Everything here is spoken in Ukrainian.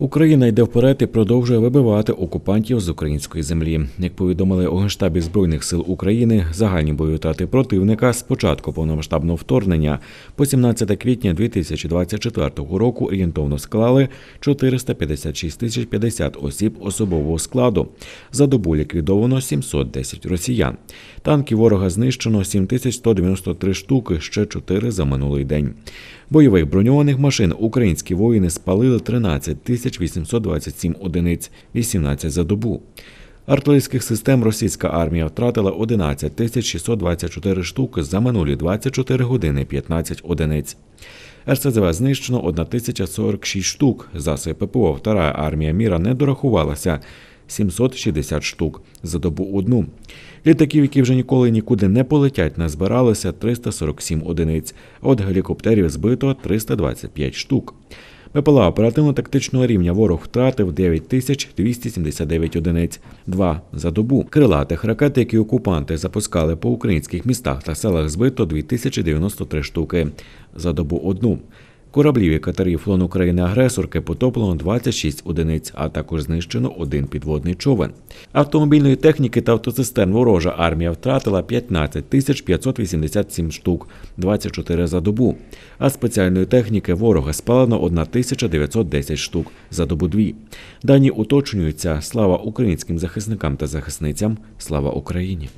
Україна йде вперед і продовжує вибивати окупантів з української землі. Як повідомили у Генштабі Збройних сил України, загальні бойові втрати противника з початку повномасштабного вторгнення по 17 квітня 2024 року орієнтовно склали 456 тисяч 50 осіб особового складу. За добу ліквідовано 710 росіян. Танків ворога знищено 7193 штуки, ще 4 за минулий день. Бойових броньованих машин українські воїни спалили 13 тисяч 827 одиниць, 18 за добу. Артилерійських систем російська армія втратила 11 тисяч 624 штуки за минулі 24 години 15 одиниць. РСЗВ знищено 1046 штук. Засоби ППО Втора армія міра не дорахувалася 760 штук за добу одну. Літаків, які вже ніколи нікуди не полетять, назбиралося 347 одиниць, а от гелікоптерів збито 325 штук. БПЛА оперативно-тактичного рівня ворог втратив 9279 одиниць, два за добу. Крилатих ракет, які окупанти запускали по українських містах та селах, збито 2093 штуки за добу одну. Кораблів і катерів флон України агресорки потоплено 26 одиниць, а також знищено один підводний човен. Автомобільної техніки та автоцистерн ворожа армія втратила 15 тисяч 587 штук, 24 за добу. А спеціальної техніки ворога спалено 1910 штук за добу дві. Дані уточнюються. Слава українським захисникам та захисницям. Слава Україні.